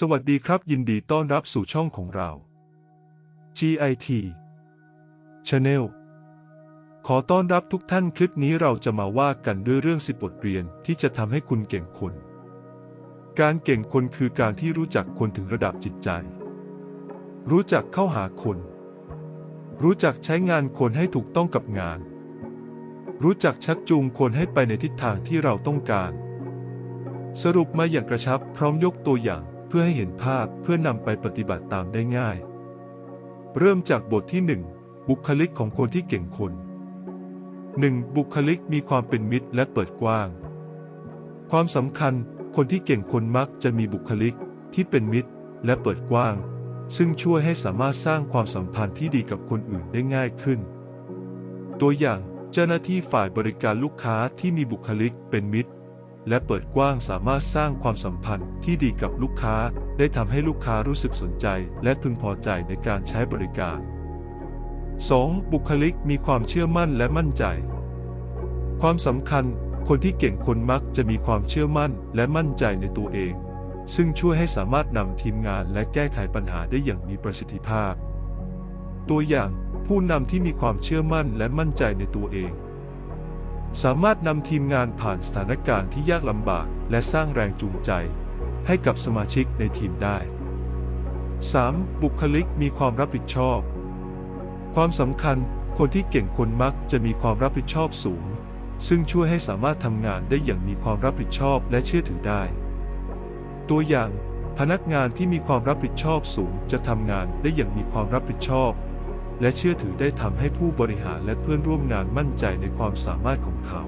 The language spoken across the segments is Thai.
สวัสดีครับ ยินดีต้อนรับสู่ช่องของเรา GIT Channel ขอต้อนรับทุกท่านคลิปนี้เราจะมาว่ากันด้วยเรื่องสิบบทเรียนที่จะทำให้คุณเก่งคน การเก่งคนคือการที่รู้จักคนถึงระดับจิตใจ รู้จักเข้าหาคน รู้จักใช้งานคนให้ถูกต้องกับงาน รู้จักชักจูงคนให้ไปในทิศทางที่เราต้องการ สรุปมาอย่างกระชับพร้อมยกตัวอย่าง พื่อให้เห็นภาพเพื่อนำไปปฏิบัติตามได้ง่าย เริ่มจากบทที่หนึ่งบุคลิกของคนที่เก่งคน 1. บุคลิกมีความเป็นมิตรและเปิดกว้าง ความสำคัญคนที่เก่งคนมักจะมีบุคลิกที่เป็นมิตรและเปิดกว้าง ซึ่งช่วยให้สามารถสร้างความสัมพันธ์ที่ดีกับคนอื่นได้ง่ายขึ้น ตัวอย่างเจ้าหน้าที่ฝ่ายบริการลูกค้าที่มีบุคลิกเป็นมิตร และเปิดกว้างสามารถสร้างความสัมพันธ์ที่ดีกับลูกค้า ได้ทำให้ลูกค้ารู้สึกสนใจ และพึงพอใจในการใช้บริการ 2. บุคลิกมีความเชื่อมั่นและมั่นใจ ความสำคัญ คนที่เก่งคนมักจะมีความเชื่อมั่นและมั่นใจในตัวเอง ซึ่งช่วยให้สามารถนำทีมงานและแก้ไขปัญหาได้อย่างมีประสิทธิภาพ ตัวอย่าง ผู้นำที่มีความเชื่อมั่นและมั่นใจในตัวเอง สามารถนำทีมงานผ่านสถานการณ์ที่ยากลำบาก และสร้างแรงจูงใจ ให้กับสมาชิกในทีมได้ 3. บุคลิกมีความรับผิดชอบ ความสำคัญ คนที่เก่งคนมักจะมีความรับผิดชอบสูง ซึ่งช่วยให้สามารถทำงานได้อย่างมีความรับผิดชอบและเชื่อถือได้ ตัวอย่าง พนักงานที่มีความรับผิดชอบสูงจะทำงานได้อย่างมีความรับผิดชอบ และเชื่อถือได้ทำให้ผู้บริหารและเพื่อนร่วมงานมั่นใจในความสามารถของเขา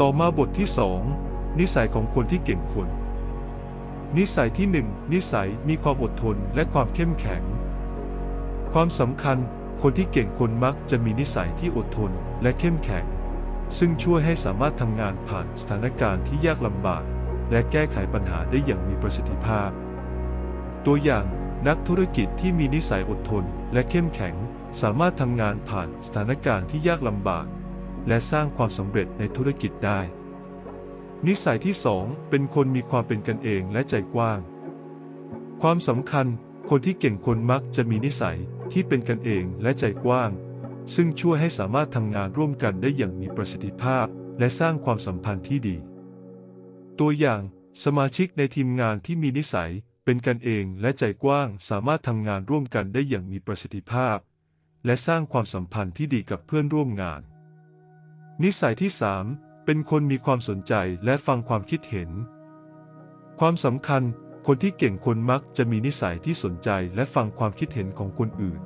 ต่อมาบทที่ 2 นิสัยของคนที่เก่งคน นิสัยที่ 1 นิสัยมีความอดทนและความเข้มแข็ง ความสำคัญ คนที่เก่งคนมักจะมีนิสัยที่อดทนและเข้มแข็ง ซึ่งช่วยให้สามารถทำงานผ่านสถานการณ์ที่ยากลำบาก และแก้ไขปัญหาได้อย่างมีประสิทธิภาพ ตัวอย่างนักธุรกิจที่มีนิสัยอดทน และเข้มแข็งสามารถทำงานผ่านสถานการณ์ที่ยากลำบาก และสร้างความสำเร็จในธุรกิจได้ นิสัยที่2เป็นคนมีความเป็นกันเองและใจกว้าง ความสำคัญ คนที่เก่งคนมักจะมีนิสัยที่เป็นกันเองและใจกว้าง ซึ่งช่วยให้สามารถทำงานร่วมกันได้อย่างมีประสิทธิภาพ และสร้างความสัมพันธ์ที่ดี ตัวอย่างสมาชิกในทีมงานที่มีนิสัย เป็นกันเองและใจกว้างสามารถทำงานร่วมกันได้อย่างมีประสิทธิภาพ และสร้างความสัมพันธ์ที่ดีกับเพื่อนร่วมงาน นิสัยที่ 3 เป็นคนมีความสนใจและฟังความคิดเห็น ความสำคัญ คนที่เก่งคนมักจะมีนิสัยที่สนใจและฟังความคิดเห็นของคนอื่น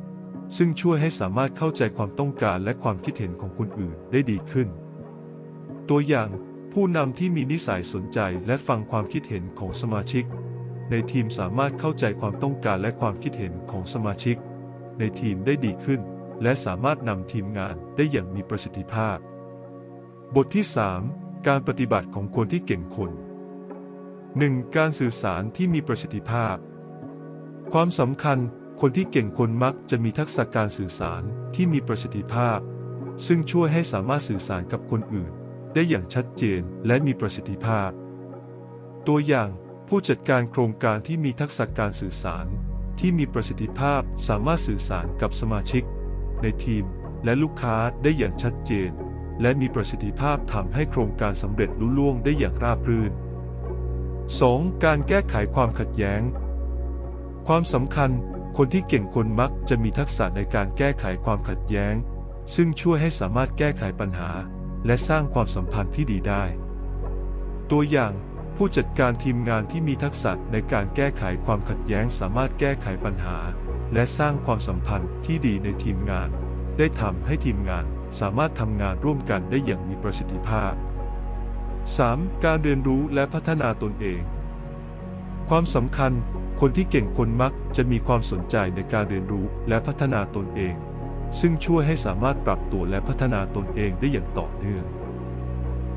ซึ่งช่วยให้สามารถเข้าใจความต้องการและความคิดเห็นของคนอื่นได้ดีขึ้น ตัวอย่างผู้นำที่มีนิสัยสนใจและฟังความคิดเห็นของสมาชิก ในทีมสามารถเข้าใจความต้องการและความคิดเห็นของสมาชิก ในทีมได้ดีขึ้น และสามารถนำทีมงานได้อย่างมีประสิทธิภาพ บทที่ 3 การปฏิบัติของคนที่เก่งคน 1. การสื่อสารที่มีประสิทธิภาพ ความสำคัญ คนที่เก่งคนมักจะมีทักษะการสื่อสารที่มีประสิทธิภาพ ซึ่งช่วยให้สามารถสื่อสารกับคนอื่น ได้อย่างชัดเจนและมีประสิทธิภาพ ตัวอย่าง ผู้จัดการโครงการที่มีทักษะการสื่อสาร ที่มีประสิทธิภาพสามารถสื่อสารกับสมาชิก ในทีมและลูกค้าได้อย่างชัดเจน และมีประสิทธิภาพทำให้โครงการสำเร็จลุล่วงได้อย่างราบรื่น 2. การแก้ไขความขัดแย้ง ความสำคัญ คนที่เก่งคนมักจะมีทักษะในการแก้ไขความขัดแย้ง ซึ่งช่วยให้สามารถแก้ไขปัญหา และสร้างความสัมพันธ์ที่ดีได้ ตัวอย่าง ผู้จัดการทีมงานที่มีทักษะในการแก้ไขความขัดแย้งสามารถแก้ไขปัญหา และสร้างความสัมพันธ์ที่ดีในทีมงาน ได้ทำให้ทีมงานสามารถทำงานร่วมกันได้อย่างมีประสิทธิภาพ 3. การเรียนรู้และพัฒนาตนเอง ความสำคัญ คนที่เก่งคนมักจะมีความสนใจในการเรียนรู้และพัฒนาตนเอง ซึ่งช่วยให้สามารถปรับตัวและพัฒนาตนเองได้อย่างต่อเนื่อง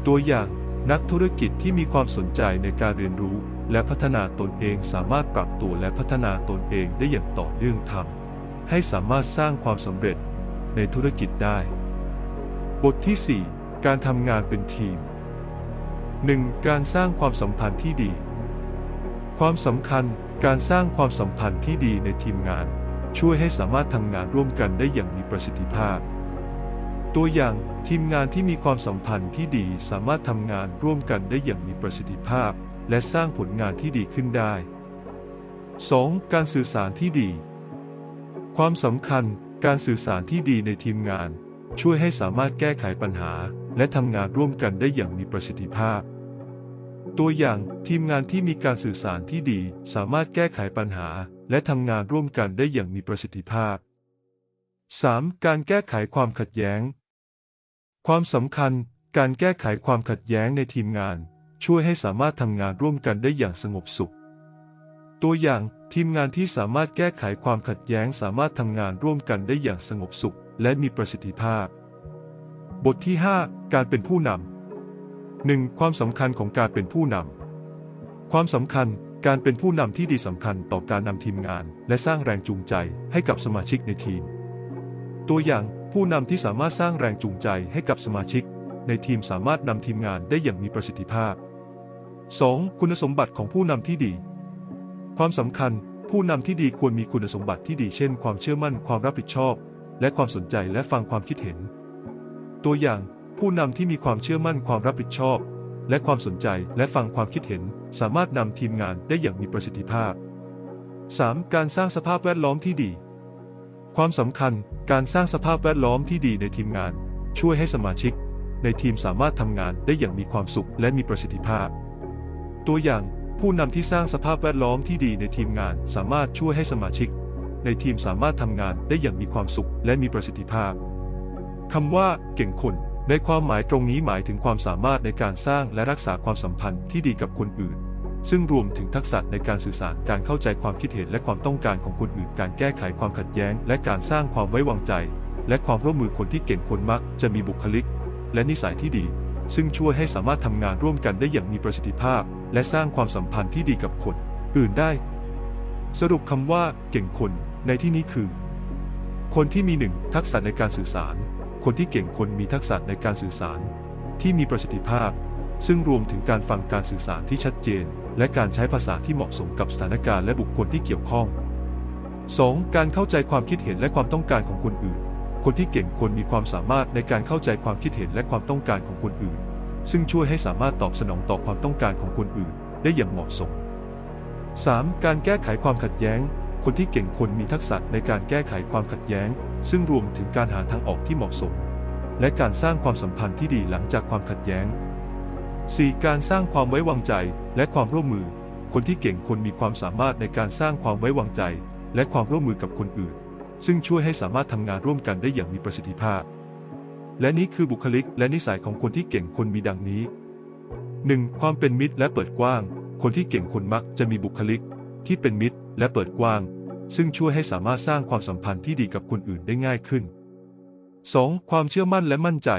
ตัวอย่าง นักธุรกิจที่มีความสนใจในการเรียนรู้ และพัฒนาตนเองสามารถปรับตัวและพัฒนาตนเองได้อย่างต่อเนื่องทำให้สามารถสร้างความสำเร็จในธุรกิจได้ บทที่ 4 การทำงานเป็นทีม 1. การสร้างความสัมพันธ์ที่ดี ความสำคัญการสร้างความสัมพันธ์ที่ดีในทีมงาน ช่วยให้สามารถทำงานร่วมกันได้อย่างมีประสิทธิภาพ ตัวอย่างทีมงานที่มีความสัมพันธ์ที่ดีสามารถทำงานร่วมกันได้อย่างมีประสิทธิภาพ และสร้างผลงานที่ดีขึ้นได้ 2. การสื่อสารที่ดี ความสำคัญ การสื่อสารที่ดีในทีมงาน ช่วยให้สามารถแก้ไขปัญหา และทำงานร่วมกันได้อย่างมีประสิทธิภาพ ตัวอย่างทีมงานที่มีการสื่อสารที่ดี สามารถแก้ไขปัญหา และทำงานร่วมกันได้อย่างมีประสิทธิภาพ 3. การแก้ไขความขัดแย้ง ความสำคัญการแก้ไขความขัดแย้งในทีมงาน ช่วยให้สามารถทำงานร่วมกันได้อย่างสงบสุข ตัวอย่างทีมงานที่สามารถแก้ไขความขัดแย้งสามารถทำงานร่วมกันได้อย่างสงบสุข และมีประสิทธิภาพ บทที่ 5 การเป็นผู้นำ 1. ความสำคัญของการเป็นผู้นำความสำคัญการเป็นผู้นำที่ดีสำคัญต่อการนำทีมงาน และสร้างแรงจูงใจให้กับสมาชิกในทีม ตัวอย่าง ผู้นำที่สามารถสร้างแรงจูงใจให้กับสมาชิก ในทีมสามารถนำทีมงานได้อย่างมีประสิทธิภาพ 2. คุณสมบัติของผู้นำที่ดี ความสำคัญ ผู้นำที่ดีควรมีคุณสมบัติที่ดีเช่น ความเชื่อมั่น ความรับผิดชอบ และความสนใจและฟังความคิดเห็น ตัวอย่าง ผู้นำที่มีความเชื่อมั่น ความรับผิดชอบ และความสนใจและฟังความคิดเห็น สามารถนำทีมงานได้อย่างมีประสิทธิภาพ 3. การสร้างสภาพแวดล้อมที่ดี ความสำคัญการสร้างสภาพแวดล้อมที่ดีในทีมงาน ช่วยให้สมาชิก ในทีมสามารถทำงานได้อย่างมีความสุขและมีประสิทธิภาพ ตัวอย่างผู้นำที่สร้างสภาพแวดล้อมที่ดีในทีมงาน สามารถช่วยให้สมาชิก ในทีมสามารถทำงานได้อย่างมีความสุขและมีประสิทธิภาพคำว่า เก่งคนในความหมายตรงนี้หมายถึงความสามารถในการสร้างและรักษาความสัมพันธ์ที่ดีกับคนอื่น ซึ่งรวมถึงทักษะในการสื่อสารการเข้าใจความคิดเห็นและความต้องการของคนอื่น การแก้ไขความขัดแย้ง และการสร้างความไว้วางใจ และความร่วมมือคนที่เก่งคนมัก จะมีบุคลิก และนิสัยที่ดี ซึ่งช่วยให้สามารถทำงานร่วมกันได้อย่างมีประสิทธิภาพ และสร้างความสัมพันธ์ที่ดีกับคนอื่นได้ สรุปคำว่าเก่งคนในที่นี้คือ คนที่มีหนึ่งทักษะในการสื่อสาร คนที่เก่งคนมีทักษะในการสื่อสาร ที่มีประสิทธิภาพ ซึ่งรวมถึงการฟังการสื่อสารที่ชัดเจน และการใช้ภาษาที่เหมาะสมกับสถานการณ์และบุคคลที่เกี่ยวข้อง 2. การเข้าใจความคิดเห็นและความต้องการของคนอื่น คนที่เก่งควรมีความสามารถในการเข้าใจความคิดเห็นและความต้องการของคนอื่น ซึ่งช่วยให้สามารถตอบสนองต่อความต้องการของคนอื่น ได้อย่างเหมาะสม 3. การแก้ไขความขัดแย้ง คนที่เก่งควรมีทักษะในการแก้ไขความขัดแย้ง ซึ่งรวมถึงการหาทางออกที่เหมาะสม และการสร้างความสัมพันธ์ที่ดีหลังจากความขัดแย้ง 4. การสร้างความไว้วางใจและความร่วมมือ คนที่เก่งควรมีความสามารถในการสร้างความไว้วางใจ และความร่วมมือกับคนอื่น ซึ่งช่วยให้สามารถทำงานร่วมกันได้อย่างมีประสิทธิภาพ และนี้คือบุคลิกและนิสัยของคนที่เก่งคนมีดังนี้ 1. ความเป็นมิตรและเปิดกว้าง คนที่เก่งคนมักจะมีบุคลิก ที่เป็นมิตรและเปิดกว้าง ซึ่งช่วยให้สามารถสร้างความสัมพันธ์ที่ดีกับคนอื่นได้ง่ายขึ้น 2. ความเชื่อมั่นและมั่นใจ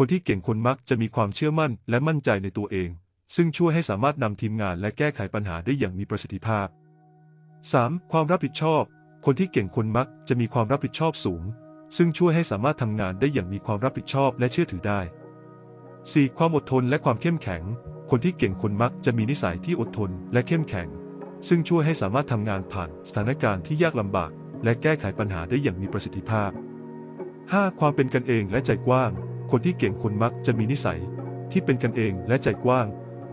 คนที่เก่งคนมักจะมีความเชื่อมั่นและมั่นใจในตัวเอง ซึ่งช่วยให้สามารถนำทีมงานและแก้ไขปัญหาได้อย่างมีประสิทธิภาพ 3. ความรับผิดชอบ คนที่เก่งคนมักจะมีความรับผิดชอบสูง ซึ่งช่วยให้สามารถทำงานได้อย่างมีความรับผิดชอบและเชื่อถือได้ 4. ความอดทนและความเข้มแข็ง คนที่เก่งคนมักจะมีนิสัยที่อดทนและเข้มแข็ง ซึ่งช่วยให้สามารถทำงานผ่านสถานการณ์ที่ยากลำบาก และแก้ไขปัญหาได้อย่างมีประสิทธิภาพ 5. ความเป็นกันเองและใจกว้าง คนที่เก่งคนมักจะมีนิสัย ที่เป็นกันเองและใจกว้าง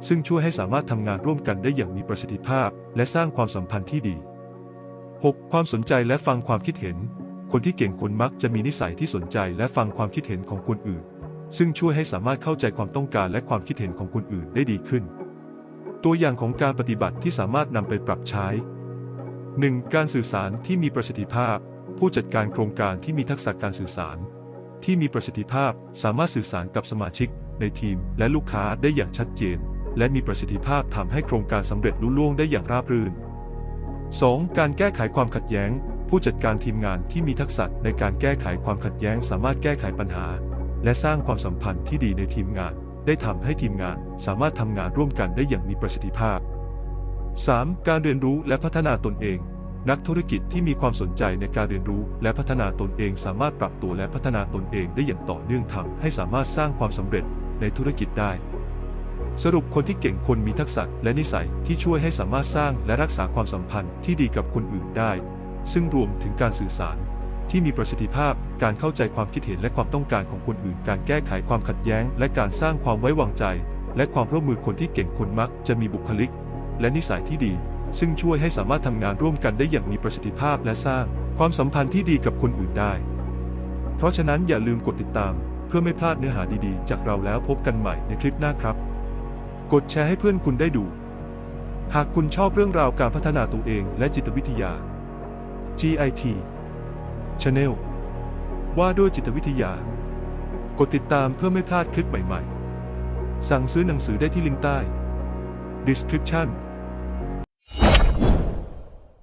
ซึ่งช่วยให้สามารถทำงานร่วมกันได้อย่างมีประสิทธิภาพ และสร้างความสัมพันธ์ที่ดี 6. ความสนใจและฟังความคิดเห็น คนที่เก่งคนมักจะมีนิสัยที่สนใจและฟังความคิดเห็นของคนอื่น ซึ่งช่วยให้สามารถเข้าใจความต้องการและความคิดเห็นของคนอื่นได้ดีขึ้น ตัวอย่างของการปฏิบัติที่สามารถนำไปปรับใช้ 1. การสื่อสารที่มีประสิทธิภาพ ผู้จัดการโครงการที่มีทักษะการสื่อสาร ที่มีประสิทธิภาพสามารถสื่อสารกับสมาชิก ในทีม และลูกค้าได้อย่างชัดเจน และมีประสิทธิภาพทำให้โครงการสำเร็จลุล่วงได้อย่างราบรื่น 2. การแก้ไขความขัดแย้ง ผู้จัดการทีมงานที่มีทักษะในการแก้ไขความขัดแย้ง สามารถแก้ไขปัญหา และสร้างความสัมพันธ์ที่ดีในทีมงาน ได้ทำให้ทีมงานสามารถทำงานร่วมกันได้อย่างมีประสิทธิภาพ 3. การเรียนรู้และพัฒนาตนเอง นักธุรกิจที่มีความสนใจในการเรียนรู้ และพัฒนาตนเองสามารถปรับตัวและพัฒนาตนเองได้อย่างต่อเนื่องทำให้สามารถสร้างความสำเร็จในธุรกิจได้ สรุปคนที่เก่งคนมีทักษะและนิสัยที่ช่วยให้สามารถสร้างและรักษาความสัมพันธ์ที่ดีกับคนอื่นได้ ซึ่งรวมถึงการสื่อสาร ที่มีประสิทธิภาพ การเข้าใจความคิดเห็นและความต้องการของคนอื่น การแก้ไขความขัดแย้ง และการสร้างความไว้วางใจ และความร่วมมือคนที่เก่งคนมักจะมีบุคลิก และนิสัยที่ดี ซึ่งช่วยให้สามารถทำงานร่วมกันได้อย่างมีประสิทธิภาพและสร้างความสัมพันธ์ที่ดีกับคนอื่นได้ เพราะฉะนั้นอย่าลืมกดติดตาม เพื่อไม่พลาดเนื้อหาดีๆ จากเราแล้วพบกันใหม่ในคลิปหน้าครับ กดแชร์ให้เพื่อนคุณได้ดู หากคุณชอบเรื่องราวการพัฒนาตัวเองและจิตวิทยา GIT Channel ว่าด้วยจิตวิทยา กดติดตามเพื่อไม่พลาดคลิปใหม่ๆ สั่งซื้อหนังสือได้ที่ลิงก์ใต้ Description